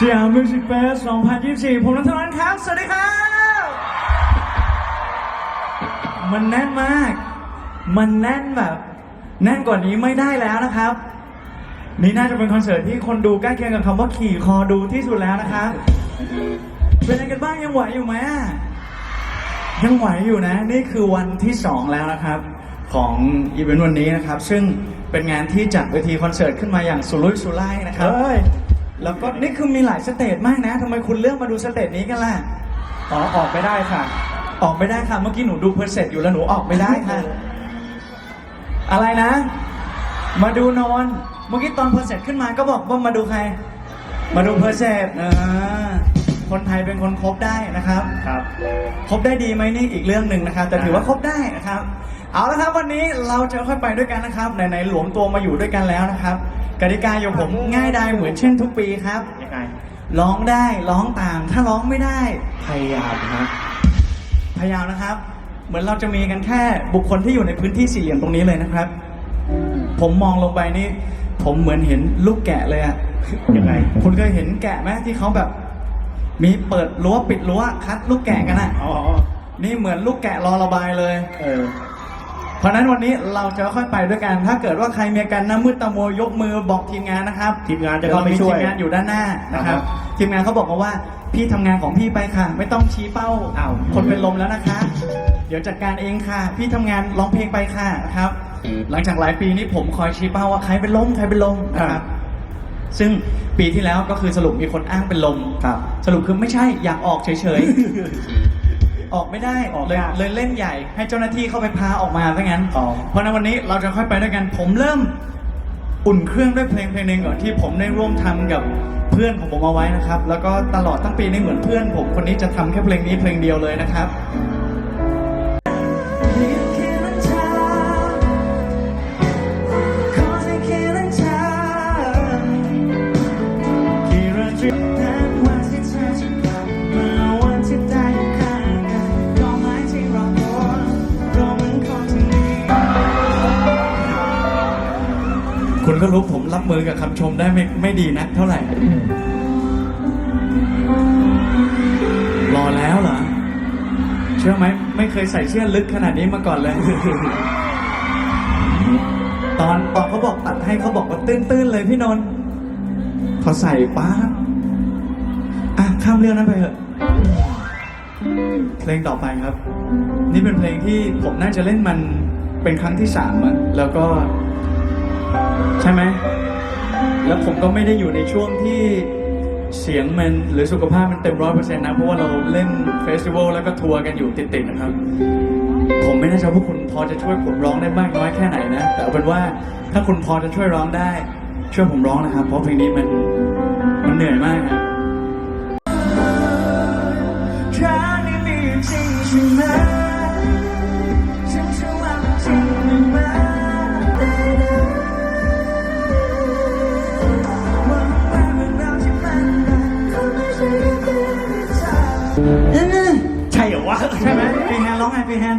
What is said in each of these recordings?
สยามมิวสิกเฟส2024 ผมนัทนันครับ สวัสดีครับ มันแน่นมาก มันแน่นแบบ แน่นกว่านี้ไม่ได้แล้วนะครับ นี่น่าจะเป็นคอนเสิร์ตที่คนดูใกล้เคียงกับคำว่าขี่คอดูที่สุดแล้วนะครับ เป็นยังไงกันบ้างยังไหวอยู่ไหมยังไหวอยู่นะ นี่คือวันที่ 2 แล้วนะครับ ของอีเวนต์วันนี้นะครับ ซึ่งเป็นงานที่จัดเวทีคอนเสิร์ตขึ้นมาอย่างสุรุ่ยสุร่ายนะครับ แล้วก็นี่คือมีหลายสเตจมากนะทำไมคุณเลือกมาดูสเตจนี้กันล่ะอ๋อออกไม่ได้ค่ะ ออกไม่ได้ค่ะ เมื่อกี้หนูดูเพอร์เซตอยู่แล้วหนูออกไม่ได้ค่ะ อะไรนะ มาดูนอน เมื่อกี้ตอนเพอร์เซตขึ้นมาก็บอกว่ามาดูใคร มาดูเพอร์เซตเออคนไทยเป็นคนครบได้นะครับ ครับครบได้ดีไหมนี่อีกเรื่องหนึ่งนะครับ แต่ถือว่าครบได้นะครับ เอาละครับวันนี้เราจะค่อยไปด้วยกันนะครับไหนๆหลวมตัวมาอยู่ด้วยกันแล้วนะครับ กติกาอย่างผมง่ายได้เหมือนเช่นทุกปีครับยังไงร้องได้ร้องตาม ถ้าร้องไม่ได้พยายามนะพยายามนะครับ เหมือนเราจะมีกันแค่บุคคลที่อยู่ในพื้นที่สี่เหลี่ยมตรงนี้เลยนะครับ ผมมองลงไปนี่ ผมเหมือนเห็นลูกแกะเลยอะยังไงคุณเคยเห็นแกะไหมที่เขาแบบ มีเปิดรั้วปิดรั้วคัด ลูกแกะกันอะอ๋อนี่เหมือนลูกแกะรอระบายเลย เออ เพราะฉะนั้นวันนี้เราจะค่อยไปด้วยกัน ถ้าเกิดว่าใครมีอาการหน้ามืดตามัวยกมือบอกทีมงานนะครับทีมงานจะเข้าไปช่วยทีมงานอยู่ด้านหน้านะครับอ่าฮะทีมงานเขาบอกมาว่าพี่ทำงานของพี่ไปค่ะ ไม่ต้องชี้เป้าอ้าวคนเป็นลมแล้วนะคะ เดี๋ยวจัดการเองค่ะ พี่ทำงานร้องเพลงไปค่ะนะครับ หลังจากหลายปีนี้ผมคอยชี้เป้าว่าใครเป็นลมใครเป็นลมนะครับ ซึ่งปีที่แล้วก็คือสรุปมีคนอ้างเป็นลมครับ สรุปคือไม่ใช่อยากออกเฉยๆ ออกไม่ได้ออกเลยยากเลยเล่นใหญ่ ให้เจ้าหน้าที่เข้าไปพาออกมาซะงั้น อ๋อ เพราะในวันนี้เราจะค่อยไปด้วยกัน ผมเริ่มอุ่นเครื่องด้วยเพลงเพลงหนึ่งก่อนที่ผมได้ร่วมทำกับเพื่อนของผมเอาไว้นะครับ แล้วก็ตลอดทั้งปีนี้เหมือนเพื่อน ผมคนนี้จะทำแค่เพลงนี้เพลงเดียวเลยนะครับ ก็รู้ผมรับมือกับคำชมได้ไม่ไม่ดีนักเท่าไหร่รอแล้วเหรอ เชื่อไหมไม่เคยใส่เสื้อลึกขนาดนี้มาก่อนเลย ตอนตอนเขาบอกตัดให้เขาบอกว่าตื้นๆเลยพี่นนท์พอใส่ป๊าอะข้ามเรื่องนั้นไปเถอะเพลงต่อไปครับ นี่เป็นเพลงที่ผมน่าจะเล่นมันเป็นครั้งที่สามอะแล้วก็ ใช่ไหม แล้วผมก็ไม่ได้อยู่ในช่วงที่เสียงมันหรือสุขภาพมันเต็มร้อยเปอร์เซ็นต์นะ เพราะว่าเราเล่นเฟสติวัลแล้วก็ทัวร์กันอยู่ติดๆนะครับ ผมไม่แน่ใจว่าคุณพอจะช่วยผมร้องได้มากน้อยแค่ไหนนะ แต่เอาเป็นว่าถ้าคุณพอจะช่วยร้องได้ ช่วยผมร้องนะครับ เพราะเพลงนี้มันมันเหนื่อยมากครับ ใช่ไหมปีแฮนร้องไงปีแฮน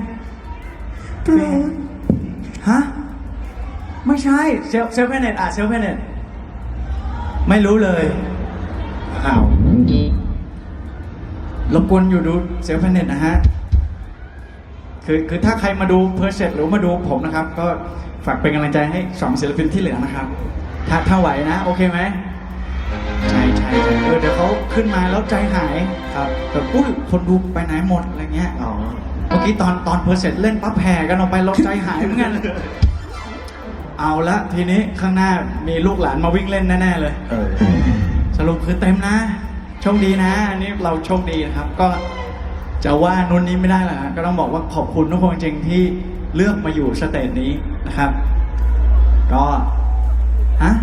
ฮะ ไม่ใช่เซลเซลเพเนตอะเซลเพเนตไม่รู้เลยอ้าวรบกวนอยู่ดูเซลเพเนตนะฮะ คือคือถ้าใครมาดูเพอร์เซตหรือมาดูผมนะครับ ก็ฝากเป็นกำลังใจให้สองศิลปินที่เหลือนะครับ ถ้าถ้าไหวนะ โอเคไหม ใช่ใช่ใช่เออเดี๋ยวเขาขึ้นมาแล้วใจหายครับแบบอุ้ยคนดูไปไหนหมดอะไรเงี้ยอ๋อเมื่อกี้ตอนตอนเพอร์เซตเล่นปั๊บแห่กันออกไปเราใจหายเหมือนกันเอาละทีนี้ข้างหน้ามีลูกหลานมาวิ่งเล่นแน่ๆเลย เออสรุปคือเต็มนะโชคดีนะ อันนี้เราโชคดีนะครับ ก็จะว่านุ่นนี้ไม่ได้หรอกฮะก็ต้องบอกว่าขอบคุณทุกคนจริงที่เลือกมาอยู่สเตจนี้นะครับ ก็ฮะ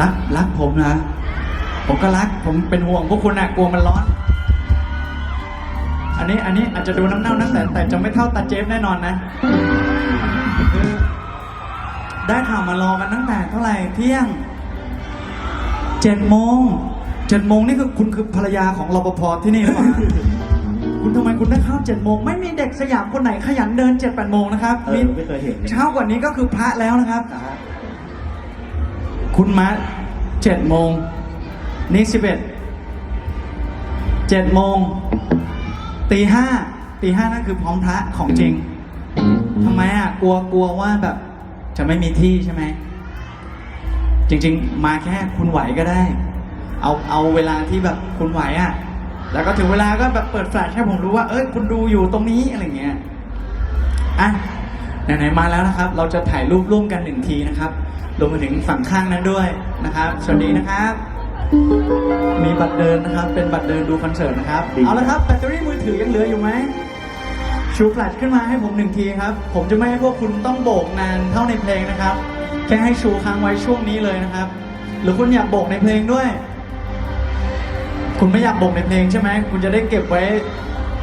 รักรักผมนะ ผมก็รักผมเป็นห่วงพวกคุณนะกลัวมันร้อน อันนี้อันนี้อาจจะดูน้ำเน่านะแต่แต่จะไม่เท่าตาเจฟแน่นอนนะคือได้ข่าวมารอกันตั้งแต่เท่าไหร่เที่ยงเจ็ดโมงเจ็ดโมงนี่คือคุณคือภรรยาของรปภที่นี่หรือเปล่าคุณทำไมคุณได้เข้าเจ็ดโมงไม่มีเด็กสยามคนไหนขยันเดินเจ็ดแปดโมงนะครับเออไม่เคยเห็น เช้ากว่านี้ก็คือพระแล้วนะครับ อ่าฮะ คุณมาเจ็ดโมงนี่สิบเอ็ดเจ็ดโมงตีห้าตีห้านั่นคือพร้อมพระของจริงทำไมอะกลัวกลัวว่าแบบ จะไม่มีที่ใช่ไหม จริง ๆ มาแค่คุณไหวก็ได้ เอาเอาเวลาที่แบบคุณไหวอะ แล้วก็ถึงเวลาก็แบบเปิดแฟลชให้ผมรู้ว่า เอ้ยคุณดูอยู่ตรงนี้อะไรเงี้ยอะไหนๆมาแล้วนะครับ เราจะถ่ายรูปร่วมกันหนึ่งทีนะครับ รวมไปถึงฝั่งข้างนั้นด้วยนะครับ สวัสดีนะครับ มีบัตรเดินนะครับ เป็นบัตรเดินดูคอนเสิร์ตนะครับดีเอาละครับแบตเตอรี่มือถือยังเหลืออยู่ไหมชูแฟลชขึ้นมาให้ผมหนึ่งทีครับ ผมจะไม่ให้พวกคุณต้องโบกนานเท่าในเพลงนะครับ แค่ให้ชูค้างไว้ช่วงนี้เลยนะครับ หรือคุณอยากโบกในเพลงด้วย คุณไม่อยากโบกในเพลงใช่ไหม คุณจะได้เก็บไว้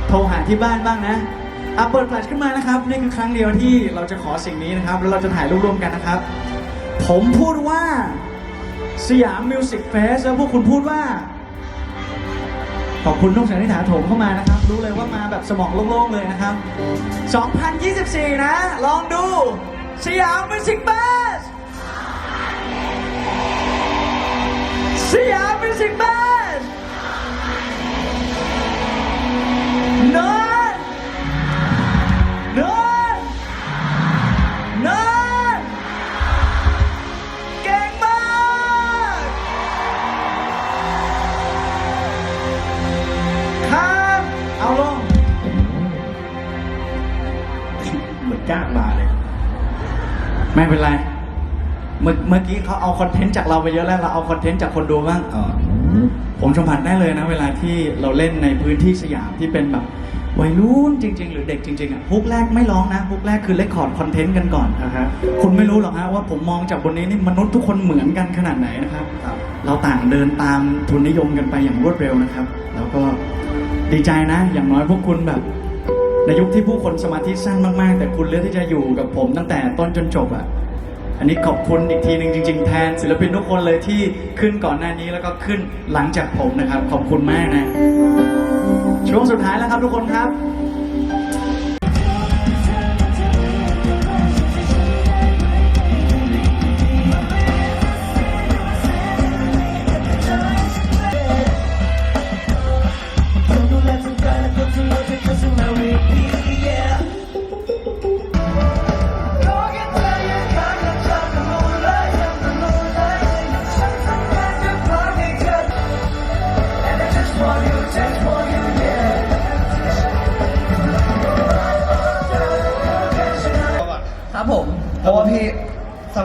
โทรหาที่บ้านบ้างนะอะเปิดแฟลชขึ้นมานะครับ นี่คือครั้งเดียวที่เราจะขอสิ่งนี้นะครับ แล้วเราจะถ่ายรูปร่วมกันนะครับ ผมพูดว่าสยามมิวสิกเฟสแล้วพวกคุณพูดว่า ขอบคุณทุกสันนิษฐาโถมเข้ามานะครับ รู้เลยว่ามาแบบสมองโล่งๆเลยนะครับ 2024 นะ ลองดู สยามมิวสิกเฟสสยามมิวสิกเฟสน เมื่อเมื่อกี้เขาเอาคอนเทนต์จากเราไปเยอะแล้วเราเอาคอนเทนต์จากคนดูบ้างอ๋อผมสัมผัสได้เลยนะ เวลาที่เราเล่นในพื้นที่สยามที่เป็นแบบวัยรุ่นจริง ๆ หรือเด็กจริงๆอะฮุกแรกไม่ร้องนะฮุกแรกคือเลคคอร์ดคอนเทนต์กันก่อนอ่าฮะคุณไม่รู้หรอกฮะว่าผมมองจากบนนี้นี่มนุษย์ทุกคนเหมือนกันขนาดไหนนะครับครับ เราต่างเดินตามทุนนิยมกันไปอย่างรวดเร็วนะครับ แล้วก็ดีใจนะ อย่างน้อยพวกคุณแบบ ในยุคที่ผู้คนสมาธิสั้นมากๆ แต่คุณเลือกที่จะอยู่กับผมตั้งแต่ต้นจนจบอะ อันนี้ขอบคุณอีกทีหนึ่งจริง ๆ แทนศิลปินทุกคนเลยที่ขึ้นก่อนหน้านี้แล้วก็ขึ้นหลังจากผมนะครับ ขอบคุณมากนะ ช่วงสุดท้ายแล้วครับทุกคนครับ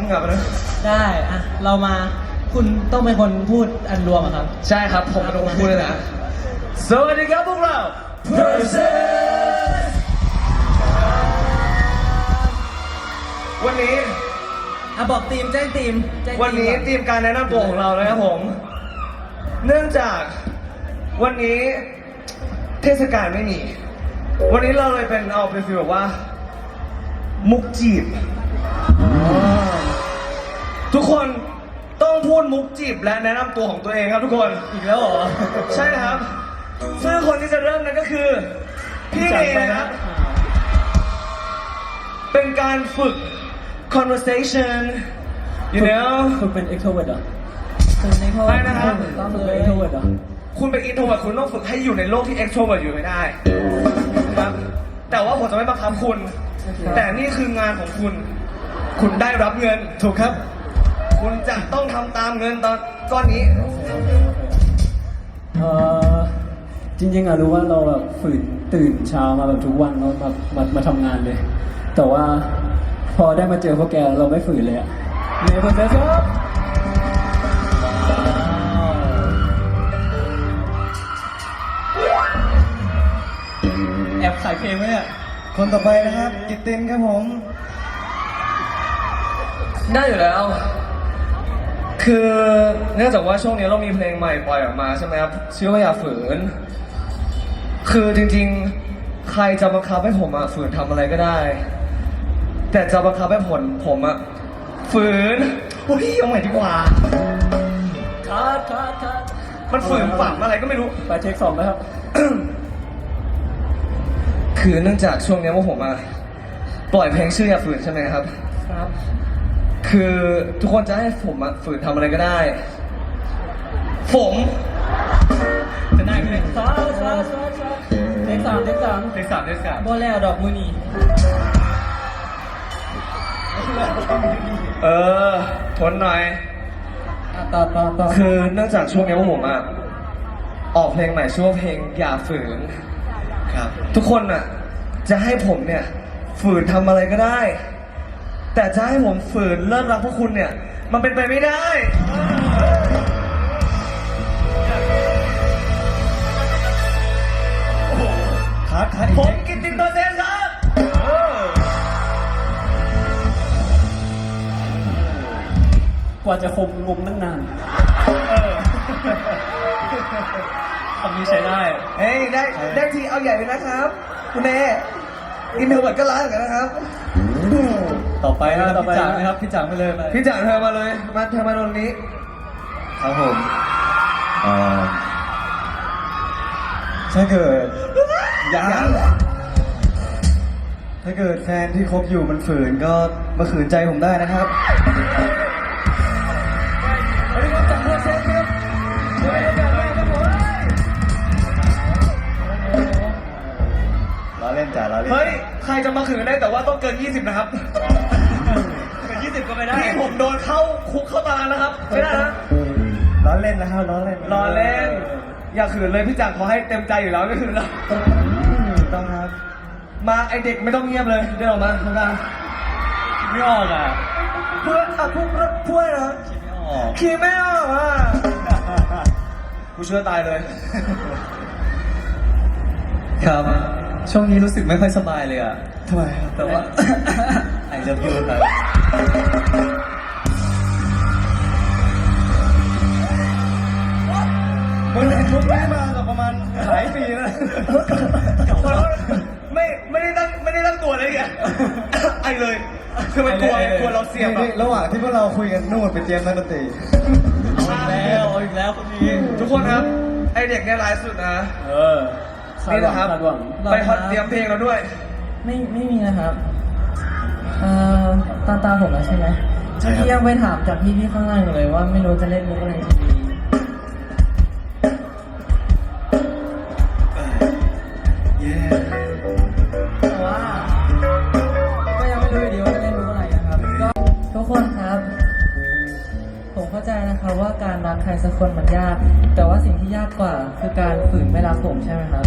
ซ้ำกับนะได้อะเรามาคุณต้องเป็นคนพูดอันรวมอะครับ ใช่ครับ ผมเป็นคนพูดเลยนะ สวัสดีครับพวกเรา Person วันนี้ อะบอกทีมแจ้งทีมแจ้งวันนี้ก่อ ทีมการแนะนำตัวของเรานะครับผม เนื่องจากวันนี้เทศกาลไม่มี วันนี้เราเลยเป็นเอาเป็นฟีลแบบว่า มุกจีบ ทุกคนต้องพูดมุกจีบและแนะนำตัวของตัวเองครับทุกคน อีกแล้วเหรอ ใช่ครับ ซึ่งคนที่จะเริ่มนั้นก็คือ พี่เมย์นะครับ เป็นการฝึก conversation you know คุณเป็น extrovert เหรอคุณเป็น extrovert ใช่นะครับ ต้องฝึกเป็น extrovert เหรอคุณเป็น introvert คุณต้องฝึกให้อยู่ในโลกที่ extrovert อยู่ไม่ได้นะครับ แต่ว่าผมจะไม่บังคับคุณ แต่นี่คืองานของคุณ คุณได้รับเงินถูกครับ คุณจะต้องทำตามเงินตอนก้อนนี้ เออจริงๆอะรู้ว่าเราแบบฝืนตื่นเช้ามาแบบทุกวันเรามามามาทำงานเลย แต่ว่าพอได้มาเจอพวกแกเราไม่ฝืนเลยอะเนเ r อร์เซสครับแอบขายเพลงไหมเนี่ย คนต่อไปนะครับ กิตตินครับผม ได้อยู่แล้ว คือเนื่องจากว่าช่วงนี้เรามีเพลงใหม่ปล่อยออกมาใช่ไหมครับชื่อว่าอย่าฝืน คือจริงๆ ใครจะบังคับให้ผมอะฝืนทำอะไรก็ได้ แต่จะบังคับให้ผลผมอะฝืนโอ้ยเอาใหม่ดีกว่าคัดคัดคัดมันฝืนฝังอะไรก็ไม่รู้ไปเทคสองนะครับ คือเนื่องจากช่วงนี้ว่าผมอะปล่อยเพลงชื่ออย่าฝืนใช่ไหมครับ ครับ คือทุกคนจะให้ผมอะฝืนทำอะไรก็ได้ ผมจะนั่งเลยซอซอซอซอเด็กสามเด็กสามเด็กสามเด็กสามบ่แล้วดอกมือนี่เออ ทนหน่อย อะต่อต่อต่อคือเนื่องจากช่วงนี้พวกผมอะออกเพลงใหม่ชื่อว่าเพลงอย่าฝืน ครับ ทุกคนอะจะให้ผมเนี่ย ฝืนทำอะไรก็ได้ แต่จะให้ผมฝืนเลิกรักพวกคุณเนี่ย มันเป็นไปไม่ได้ คัดคัดผมกินตินเปอร์เซ็นต์ครับ กว่าจะคมงมตั้งนานคำนี้ใช้ได้ เฮ้ยได้ได้ทีเอาใหญ่เลยนะครับ คุณเออินเทอร์เวิร์ดก็ร้ายเหมือนกันนะครับ ต่อไปนะต่อพี่ไปจ๋านะครับพี่จ๋าไปเลยไปพี่จ๋าเธอมาเลย มาเธอมาตรงนี้ครับผมเอ่อถ้าเกิดยังถ้าเกิดแฟนที่คบอยู่มันฝืนก็มาขืนใจผมได้นะครับล้อเล่นจ้ะล้อเล่น เฮ้ย ใครจะมาขืนได้แต่ว่าต้องเกิน 20 นะครับยี่ สิบก็ไม่ได้ พี่ผมโดนเข้าคุกเข้าตารางนะครับ ไม่ได้นะล้อเล่นนะครับล้อเล่นรอเล่น อย่าขืนเลยพี่จังเขาให้เต็มใจอยู่แล้วไม่ขืนแล้วต้องครับ มาไอเด็กไม่ต้องเงียบเลยเดินออกมาทำงานไม่ออกอะเพื่อนอะพวกเพื่อนเหรอไม่ออกขี่ไม่ออกอะกูเชื่อตายเลย ครับ ช่วงนี้รู้สึกไม่ค่อยสบายเลยอะทำไมครับแต่ว่า ไอเลิฟยูครับมันเป็นชุดนี้มากับประมาณหลายปีแล้วไม่ไม่ได้ตั้งไม่ได้ตั้งตัวเลยแกไอเลย คือมันกลัวกลัวเราเสียบนี่อะระหว่างที่พวกเราคุยกันนู่นไปเตรียมนักดนตรีเอาอีกแล้วเอาอีกแล้วคนนี้ทุกคนครับ ไอเด็กเนี่ยร้ายสุดนะ เออคานี่ดหวันะงครับคาดหวังไปฮอตเตรียมเพลงเราด้วย ไม่ไม่มีนะครับ เอ่อตามตามผมแล้วใช่ไหมใช่ครับที่ยังไปถามจากพี่พี่ๆข้างล่างอยู่เลยว่าไม่รู้จะเล่นมุกอะไรทีดีแต่ว่าก็ยังไม่รู้อยู่ดีว่าจะเล่นมุกอะไรนะครับก็ทุกคนครับ ผมเข้าใจนะครับว่าการรักใครสักคนมันยาก แต่ว่าสิ่งที่ยากกว่าคือการฝืนไม่รักผมใช่ไหมครับ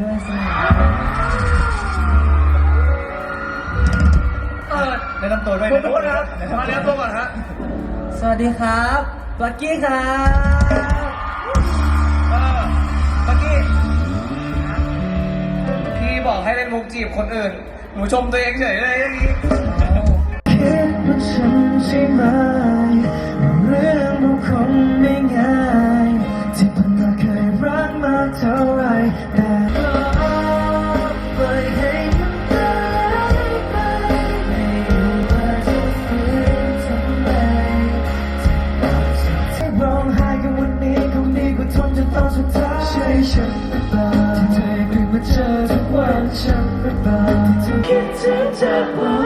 ด้วยสิเออแนะนำตัวด้วยทุกคนครับมาเรียนตัวก่อนฮะสวัสดีครับลักกี้ครับเออเมื่อกี้พี่บอกให้เล่นมุกจีบคนอื่น หนูชมตัวเองเฉยเลยอย่างนี้คิดว่าฉันใช่ไหม เ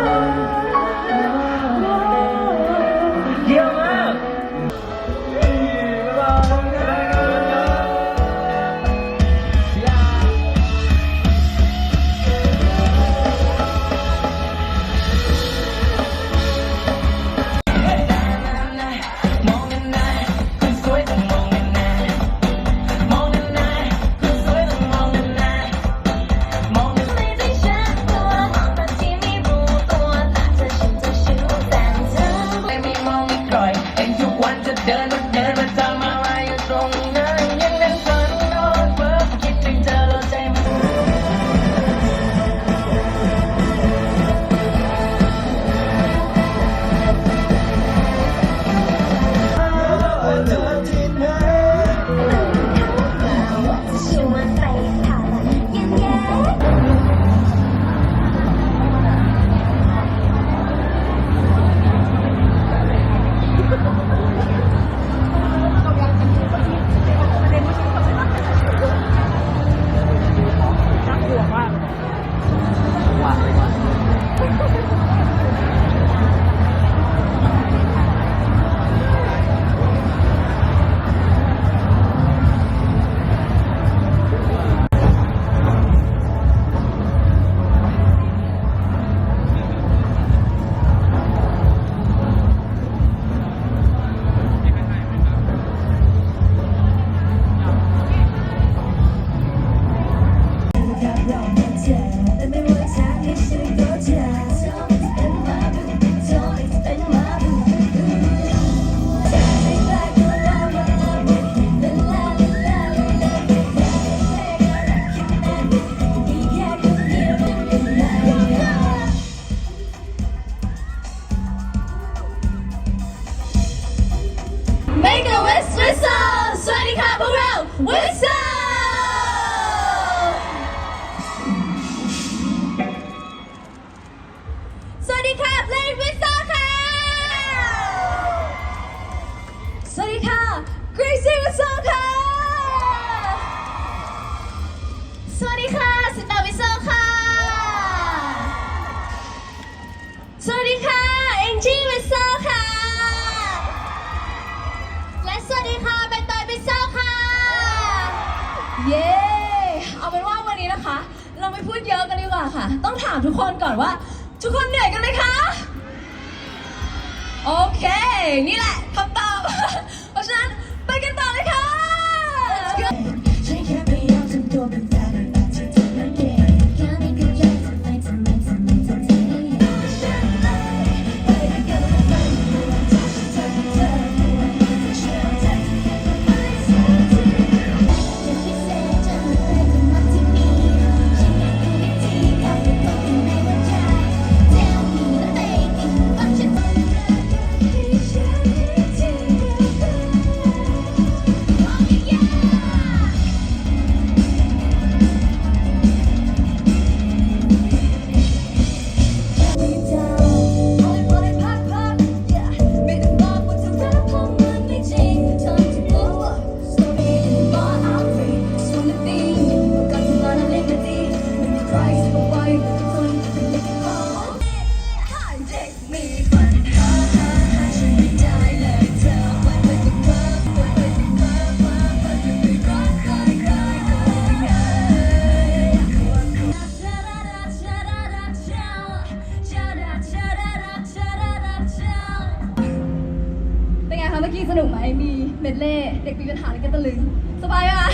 เด็กมีปัญหาอะไรกันตะลึง สบายไหมคะ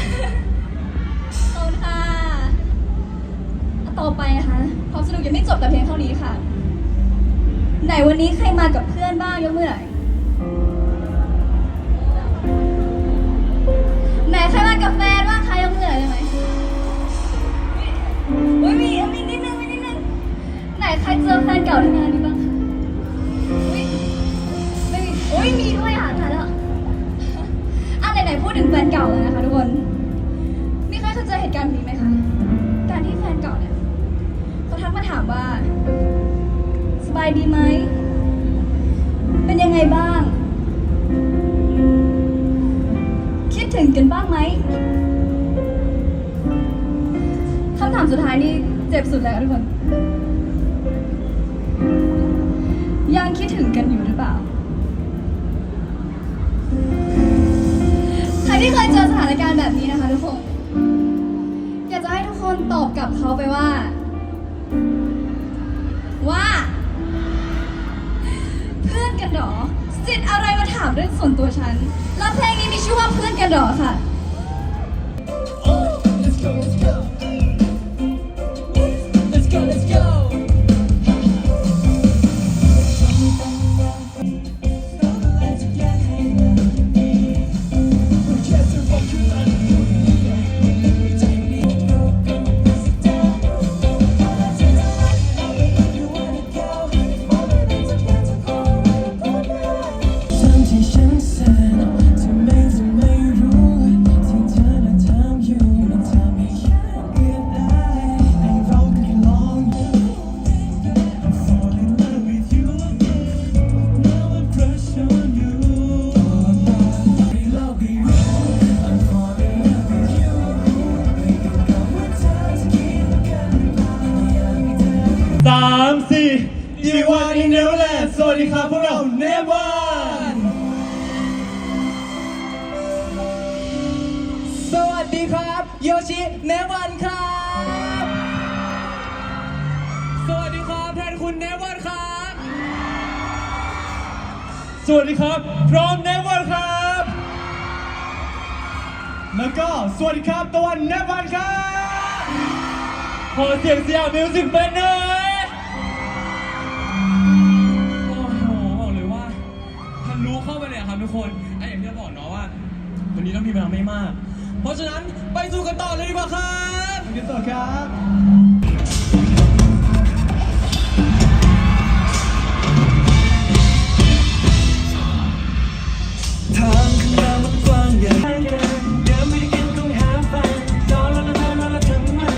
ขอบคุณค่ะต่อไปนะคะความสนุกยังไม่จบแต่เพียงเท่านี้ค่ะ ไหนวันนี้ใครมากับเพื่อนบ้างยกมือหน่อยไหนใครมากับแฟนบ้างคะยกมือหน่อยได้ไหมอุ้ยมีมีนิดนึงมีนิดนึงไหนใครเจอแฟนเก่าที่งานนี้บ้างคะอุ้ยไม่มีโอ้ยมีด้วย ถึงแฟนเก่าแล้วนะคะทุกคน มีใครเคยเจอเหตุการณ์แบบนี้ไหมคะ การที่แฟนเก่าเนี่ยเขาทักมาถามว่า สบายดีไหม เป็นยังไงบ้าง คิดถึงกันบ้างไหมคำถามสุดท้ายนี่เจ็บสุดเลยค่ะทุกคน ยังคิดถึงกันอยู่หรือเปล่า ยเจอสถานการณ์แบบนี้นะคะทุกคน อยากจะให้ทุกคนตอบกลับเขาไปว่า ว่า เพื่อนกันหรอสิทธิ์อะไรมาถามเรื่องส่วนตัวฉัน แล้วเพลงนี้มีชื่อว่าเพื่อนกันหรอค่ะทั้ สวัสดีครับพร้อมเนวันครับ แล้วก็สวัสดีครับตะวันเนวันครับขอเสียงสยามมิวสิกแบนหน่อยโอ้โหบอกเลยว่าทะลุเข้าไปเลยอะครับทุกคนไอ้อย่างที่เราบอกเนาะว่า วันนี้เรามีเวลาไม่มาก เพราะฉะนั้นไปสู่กันต่อเลยดีกว่าครับไปกันต่อครับ แล้วนะเธอรอแล้วเธอมาเมื่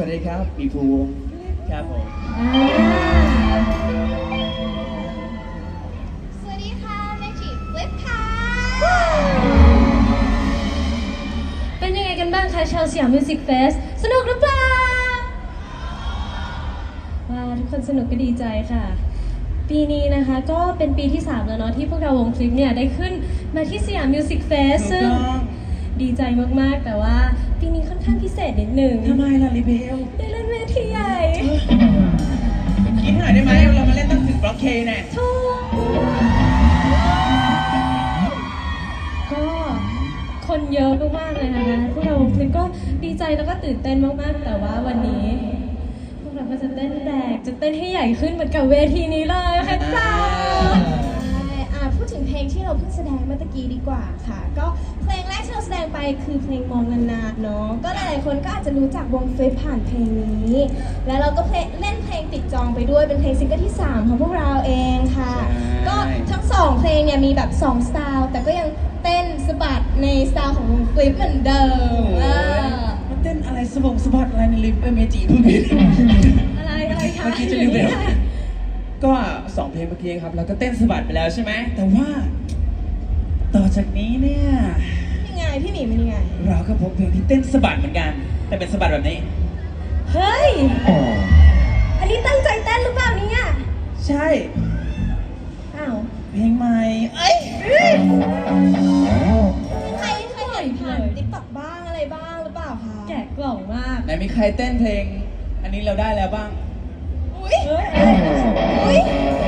วัสดีครับ ปีภูครับผมสวัสดีค่ะเมจิฟลิปค่ะ เป็นยังไงกันบ้างคะชาวสยามมิวสิกเฟสสนุกหรือเปล่าว้าวทุกคนสนุกก็ดีใจค่ะ ปีนี้นะคะก็เป็นปีที่ 3 แล้วเนาะที่พวกเราวงคลิปเนี่ยได้ขึ้นมาที่สยามมิวสิกเฟสซึ่งดีใจมาก ๆ แต่ว่า ปีนี้ค่อนข้างพิเศษนิดหนึ่งทำไมล่ะลิเบลได้เล่นเวทีใหญ่คิดหน่อยได้ไหมเรามาเล่นตั้งถึงบล็อกเคเนี่ยถูกก็คนเยอะมากๆเลยนะคะพวกเราวงคลิปก็ดีใจแล้วก็ตื่นเต้นมากๆ แต่ว่าวันนี้ พวกเราก็จะเต้นแรกจะเต้นให้ใหญ่ขึ้นเหมือนกับเวทีนี้เลยค่ะจ้าอ่าพูดถึ งเพลงที่เราเพิ่งแสดงเมื่อตะกี้ดีกว่าค่ะ ก็เพลงแรกที่เราแสดงไปคือเพลงมองนานๆเนาะก็หลายๆคนก็อาจจะรู้จักวงเฟซผ่านเพลงนี้ แล้วเราก็เพลงเล่นเพลงติดจองไปด้วยเป็นเพลงซิงเกิลที่ 3 ของพวกเราเองค่ะ ก็ทั้งสองเพลงเนี่ยมีแบบ2สไตล์แต่ก็ยังเต้นสะบัดในสไตล์ของวงฟลิปเหมือนเดิมอ่ามันเต้นอะไรสะบงสะบัดอะไรในลิฟต์เมจิพูดผิดอะไรอะไรคะเมื่อกี้จะลืมไปแล้ว ก็สองเพลงเมื่อกี้ครับแล้วก็เต้นสะบัดไปแล้วใช่ไหมแต่ว่า ต่อจากนี้เนี่ย ยังไงพี่หมีมันยังไง เราก็พบเพลงที่เต้นสะบัดเหมือนกัน แต่เป็นสะบัดแบบนี้ เฮ้ย อันนี้ตั้งใจเต้นหรือเปล่าเนี่ยใช่ อ้าวเพลงใหม่เอ้ยใครเคยเห็นผ่านติ๊กต็อกบ้างอะไรบ้างหรือเปล่าคะแกะกล่องมากไหนมีใครเต้นเพลง อันนี้เราได้แล้วบ้าง อุ้ยอุ้ย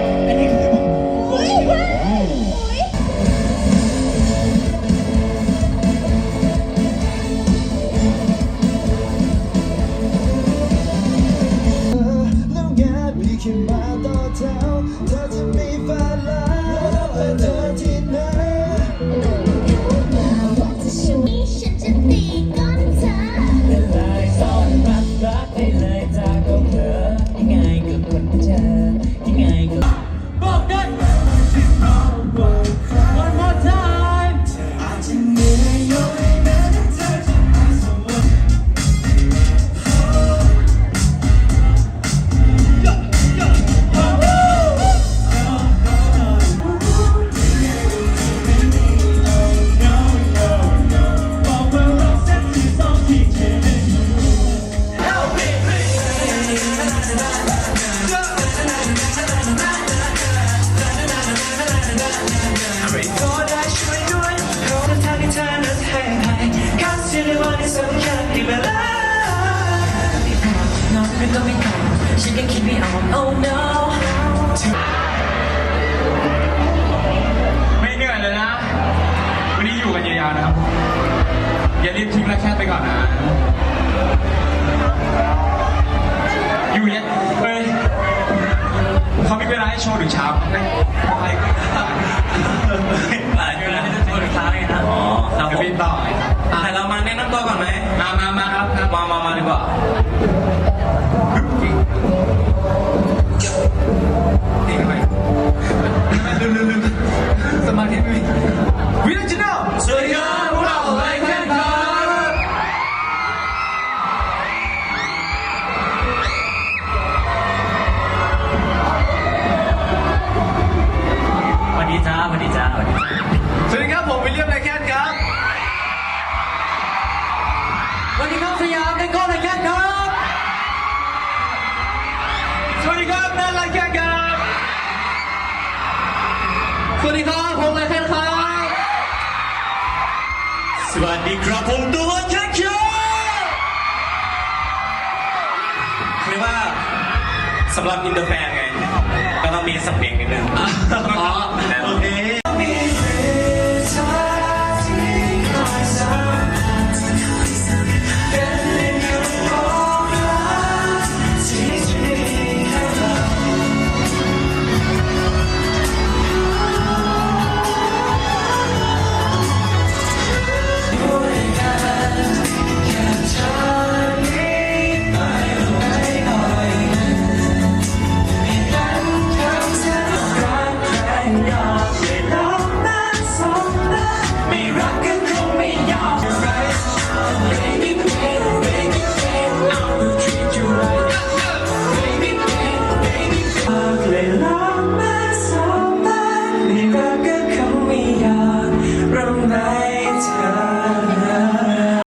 มาครับ